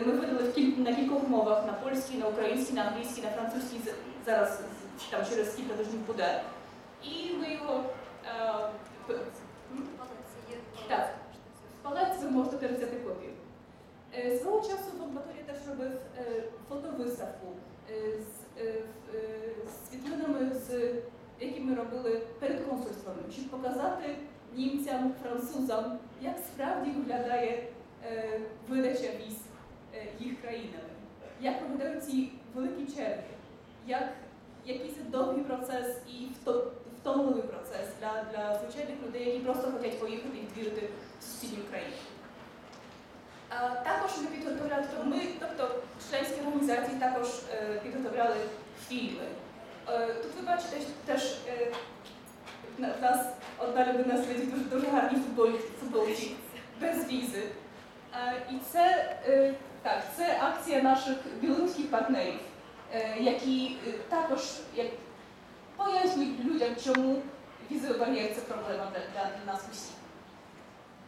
ми видали на кількох мовах: на польській, на українській, на англійській, на французькій. Зараз там через кілька тижнів буде. І ми його е. Так. в палаці ви можете перевзяти копію. Е, Свого часу в теж робив е, фотовиставку з світлинами, з які ми робили перед консульствами, щоб показати німцям, французам, як справді виглядає видача е, їх країнами, як виглядають ці великі черги, як який це довгий процес і втомливий процес для, для звичайних людей, які просто хочуть поїхати і відвідати сусідню країну. Також ми підготовляли, тобто ми, тобто членські організації також е, підготовляли фільми. Е, тут ви бачите теж е, в нас одна людина сидить дуже, дуже гарні футболці без візи. Е, і це, е, так, це акція наших білоруських партнерів, е, які е, також як, пояснюють людям, чому візовий бар'єр це проблема для, для, для нас усіх.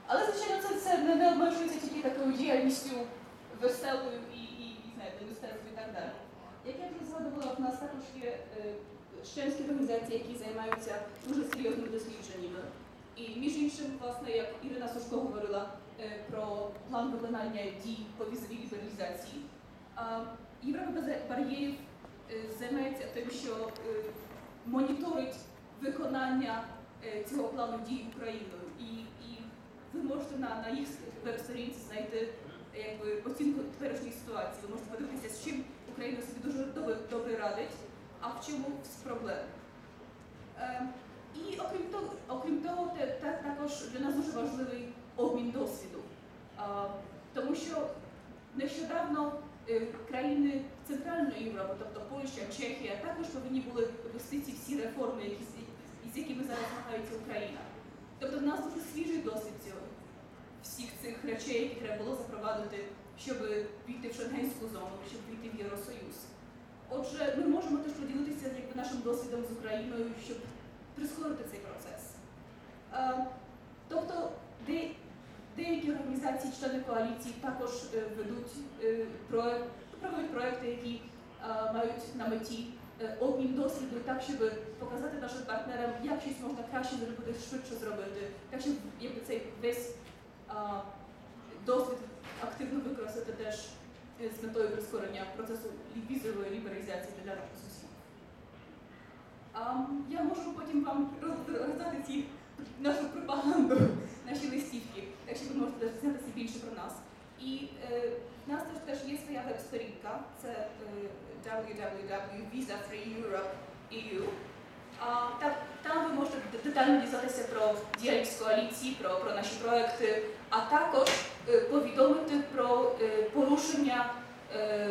Але, звичайно, це, це не, не обмежується тільки такою діяльністю веселою і, і, і знаєте, мистецтвою і так далі. Як я вже згадувала, в нас також є е, членські організації, які займаються дуже серйозними дослідженнями. І між іншим, е, про план виконання дій по візовій лібералізації, Європа бар'єрів е, займається тим, що е, моніторить виконання цього плану дій Україною. І, і ви можете на, на їх веб-сторінці знайти якби, оцінку теперішньої ситуації. Ви можете подивитися, з чим Україна собі дуже добре, добре радить, а в чому з проблем. Е, і окрім того, окрім того також для нас дуже важливий обмін досвіду. Тому що нещодавно е, країни Центральної Європи, тобто Польща, Чехія, також повинні були вести ці всі реформи, які, з- якими зараз змагається Україна. Тобто в нас дуже свіжий досвід цього, всіх цих речей, які треба було запровадити, щоб війти в Шенгенську зону, щоб війти в Євросоюз. Отже, ми можемо теж поділитися якби, нашим досвідом з Україною, щоб прискорити цей процес. Е, тобто, де, деякі організації, члени коаліції також е, ведуть е, проект, проекти, які е, мають на меті обмін досвіду, так, щоб показати нашим партнерам, як щось можна краще зробити, швидше зробити, так, щоб якби, цей весь досвід активно використати теж з метою прискорення процесу візової лібералізації для наших сусідів. Я можу потім вам роз- розказати ці нашу пропаганду, наші листівки, так що ви можете дізнатися більше про нас. І е, в нас теж, теж є своя веб-сторінка, це е, www.visafreeeurope.eu. А, та, там ви можете д- детально дізнатися про діяльність коаліції, про, про наші проекти, а також е, повідомити про е, порушення е,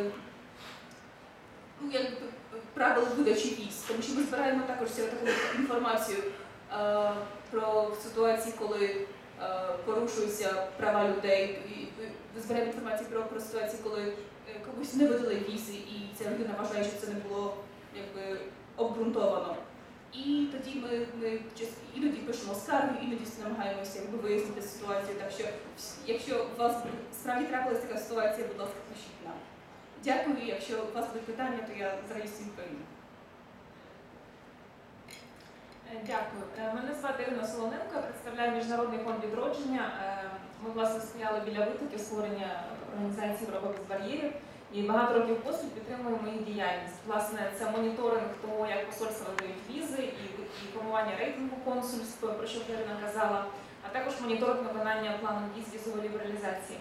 ну, якби, правил видачі віз, тому що ми збираємо також цю таку інформацію е, про ситуації, коли е, порушуються права людей. І збираємо інформацію про, про ситуації, коли е, комусь не видали візи, і ця людина вважає, що це не було якби обґрунтовано. І тоді ми, ми іноді пишемо скарги, іноді намагаємося якби, вияснити ситуацію. Так що, якщо у вас справді трапилася така ситуація, будь ласка, пишіть нам. Дякую. Якщо у вас будуть питання, то я з радістю відповім. Е, Дякую. Е, Мене звати Ірина Солоненко, я представляю Міжнародний фонд відродження. Е, Ми власне стояли біля викликів створення організації Європа без бар'єрів і багато років поспіль підтримуємо їх діяльність. Власне, це моніторинг того, як посольства видають візи і, формування рейтингу консульств, про що Ірина казала, а також моніторинг виконання плану дій з візової лібералізації.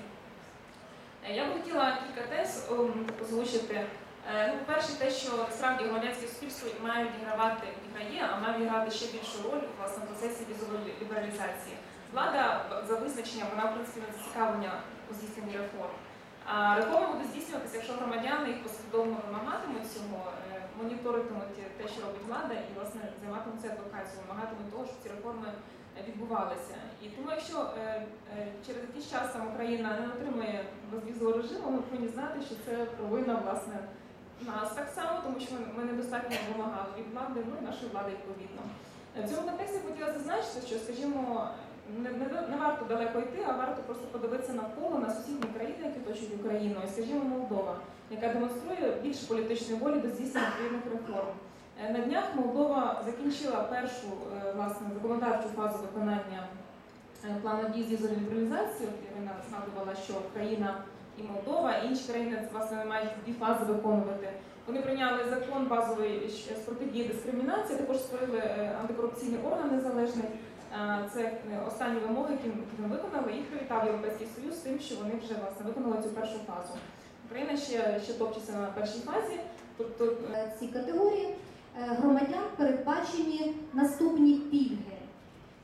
Я б хотіла кілька тез ем, озвучити. Е, Ну, по-перше, те, що справді громадянське суспільство має відігравати, відіграє, а має відіграти ще більшу роль власне, в процесі візової лібералізації. Влада за визначенням, вона в принципі не зацікавлення у здійсненні реформ. А реформи будуть здійснюватися, якщо громадяни їх послідовно вимагатимуть цього, е, моніторитимуть те, що робить влада, і власне займатимуться адвокацією, вимагатимуть того, щоб ці реформи відбувалися. І тому, якщо е, через якийсь час там Україна не отримує безвізового режиму, ми повинні знати, що це провина власне нас так само, тому що ми- недостатньо вимагали від влади, ну і нашої влади відповідно. В цьому контексті хотіла зазначити, що, скажімо, не, не, не варто далеко йти, а варто просто подивитися навколо на сусідні країни, які оточують Україну, і скажімо, Молдова, яка демонструє більше політичної волі до здійснення відповідних реформ. Е, На днях Молдова закінчила першу е, власне законодавчу фазу виконання е, плану дій з лібералізації. От Ірина згадувала, що країна і Молдова, і інші країни власне мають дві фази виконувати. Вони прийняли закон базовий щ- протидії дискримінації, також створили е, антикорупційний орган незалежний. Це е, останні вимоги, які вони виконали. Їх привітав Європейський Союз з тим, що вони вже власне виконали цю першу фазу. Україна ще, ще топчеться на першій фазі. Тобто е, цій категорії громадян передбачені наступні пільги.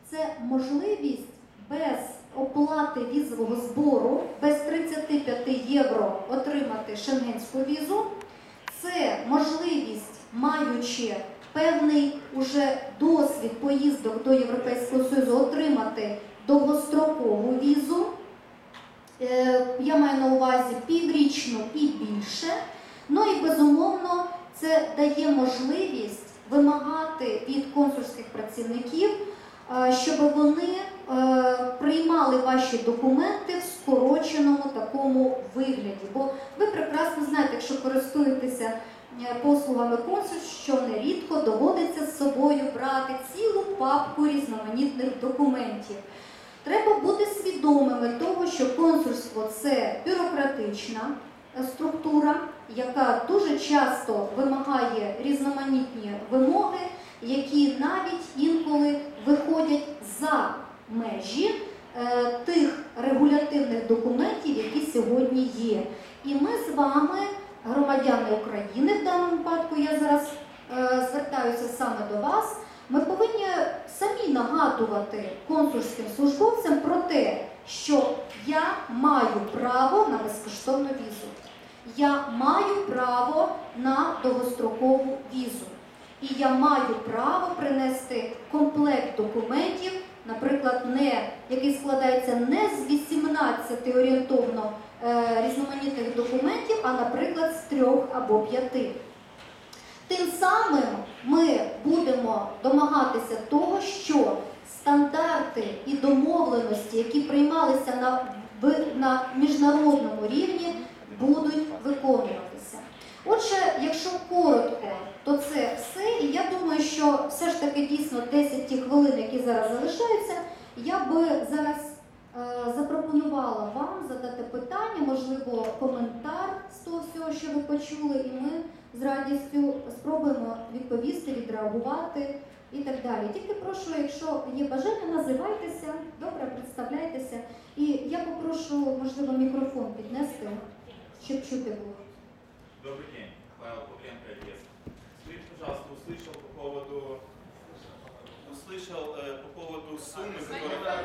Це можливість без оплати візового збору, без 35 євро отримати шенгенську візу. Це можливість, маючи певний уже досвід поїздок до Європейського Союзу, отримати довгострокову візу. Е, Я маю на увазі піврічну і більше. Ну і безумовно це дає можливість вимагати від консульських працівників, щоб вони е, приймали ваші документи в скороченому такому вигляді. Бо ви прекрасно знаєте, якщо користуєтеся е, послугами консульств, що нерідко доводиться з собою брати цілу папку різноманітних документів. Треба бути свідомими того, що консульство це бюрократична е, структура, яка дуже часто вимагає різноманітні вимоги, які навіть інколи виходять за межі е, тих регулятивних документів, які сьогодні є. І ми з вами, громадяни України, в даному випадку, я зараз е, звертаюся саме до вас. Ми повинні самі нагадувати консульським службовцям про те, що я маю право на безкоштовну візу. Я маю право на довгострокову візу. І я маю право принести комплект документів, наприклад, не, який складається не з 18 орієнтовно е, різноманітних документів, а, наприклад, з трьох або п'яти. Тим самим ми будемо домагатися того, що стандарти і домовленості, які приймалися на, на міжнародному рівні, будуть виконуватися. Отже, якщо коротко, то це все. І я думаю, що все ж таки дійсно 10 ті хвилин, які зараз залишаються, я би зараз е, запропонувала вам задати питання, можливо, коментар з того всього, що ви почули, і ми з радістю спробуємо відповісти, відреагувати і так далі. Тільки прошу, якщо є бажання, називайтеся, добре, представляйтеся. І я попрошу, можливо, мікрофон піднести, щоб чути було. Добрый день, Павел Купренко, Одесса. Услышал по поводу услышал э, по поводу суммы, которая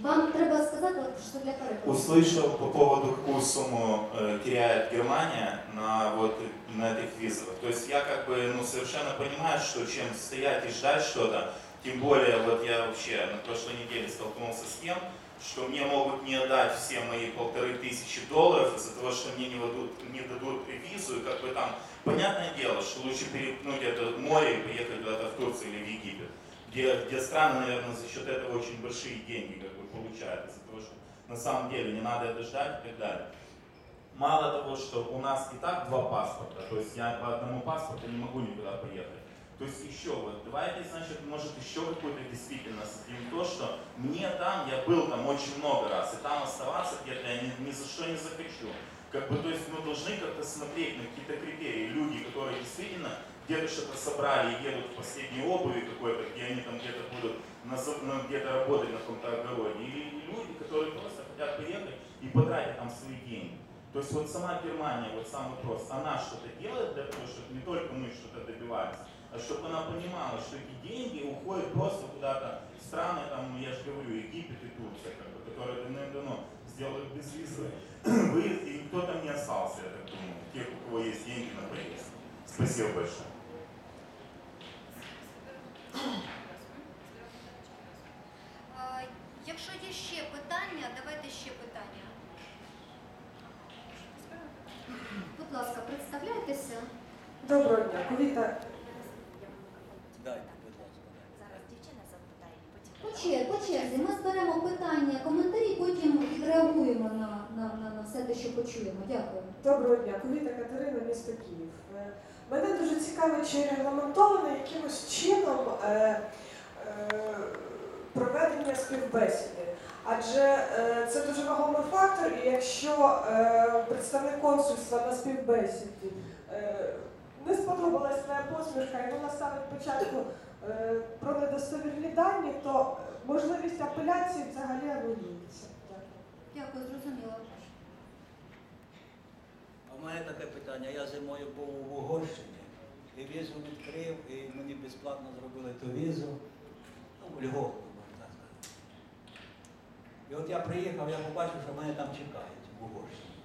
Вам треба сказати, що для перекладу. услышал по поводу какую сумму э, теряет Германия на вот на этих визовых. То есть я как бы ну совершенно понимаю, что чем стоять и ждать что-то, тем более вот я вообще на прошлой неделе столкнулся с тем, что мне могут не отдать все мои полторы тысячи долларов из-за того, что мне не дадут, не дадут визу, и как бы там, понятное дело, что лучше перепнуть это море и поехать куда-то в Турцию или в Египет, где, где страны, наверное, за счет этого очень большие деньги как бы получают, из-за того, что на самом деле не надо это ждать и так далее. Мало того, что у нас и так два паспорта, то есть я по одному паспорту не могу никуда поехать. То есть еще вот, давайте, значит, может еще какую-то действительно создадим то, что мне там, я был там очень много раз, и там оставаться где-то я ни, ни за что не захочу. Как бы, то есть мы должны как-то смотреть на какие-то критерии. Люди, которые действительно где-то что-то собрали и едут в последней обуви какой-то, где они там где-то будут на, на- где-то работать на каком-то огороде. Или люди, которые просто хотят приехать и потратить там свои деньги. То есть вот сама Германия, вот сам вопрос, она что-то делает для того, чтобы не только мы что-то добивались, а чтобы она понимала, что эти деньги уходят просто куда-то в страны, там, ну, я же говорю, Египет и Турция, как бы, которые давно-давно сделали безвизовый выезд, и никто там не остался, я так думаю, тех, у кого есть деньги на поездку. Спасибо большое. А, Якщо є ще питання, давайте ще питання. Будь ласка, представляйтеся. Доброго дня, Віта. черзі. Ми зберемо питання, коментарі, потім відреагуємо на, на, на, на все те, що почуємо. Дякую. Доброго дня, Ковіта Катерина, місто Київ. Е, Мене дуже цікавить, чи регламентовано якимось чином е, е, проведення співбесіди. Адже е, це дуже вагомий фактор, і якщо е, представник консульства на співбесіді е, не сподобалась твоя посмішка, і вона ставить початку е, про недостовірні дані, то можливість апеляції взагалі анулюється. Дякую. Зрозуміло. А в мене таке питання. Я зимою був в Угорщині і візу відкрив, і мені безплатно зробили ту візу. Ну, льготну, можна так сказати. І от я приїхав, я побачив, що мене там чекають в Угорщині.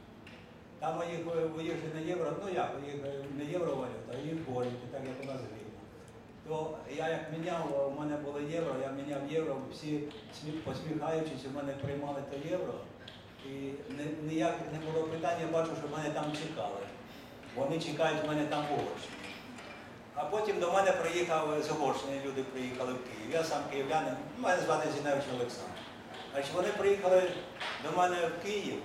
Там у їх, у їх не євро, ну як, у їх не євровалюта, а їх борюють, так як у нас гривня. То я як міняв, у мене було євро, я міняв євро, всі посміхаючись, у мене приймали то євро. І ні- ніяких не було питань, я бачу, що мене там чекали. Вони чекають в мене там в Угорщині. А потім до мене приїхав з Угорщини, люди приїхали в Київ. Я сам київлянин, мене звати Зіневич Олександр. Значить, вони приїхали до мене в Київ,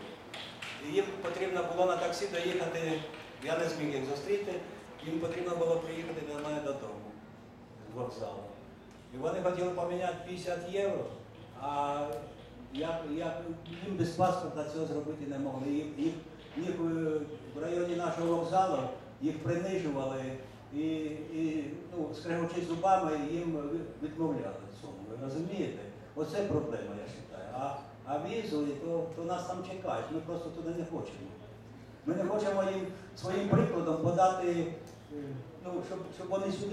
і їм потрібно було на таксі доїхати, я не зміг їх зустріти, їм потрібно було приїхати до мене додому вокзалу. І вони хотіли поміняти 50 євро, а я, я, їм без паспорта цього зробити не могли. Їх, їх, їх е, в районі нашого вокзалу їх принижували і, і ну, скрегочи зубами їм відмовляли цьому. Ви розумієте? Оце проблема, я вважаю. А, а візу, то, то нас там чекають. Ми просто туди не хочемо. Ми не хочемо їм своїм прикладом подати, е, ну, щоб, щоб вони сюди.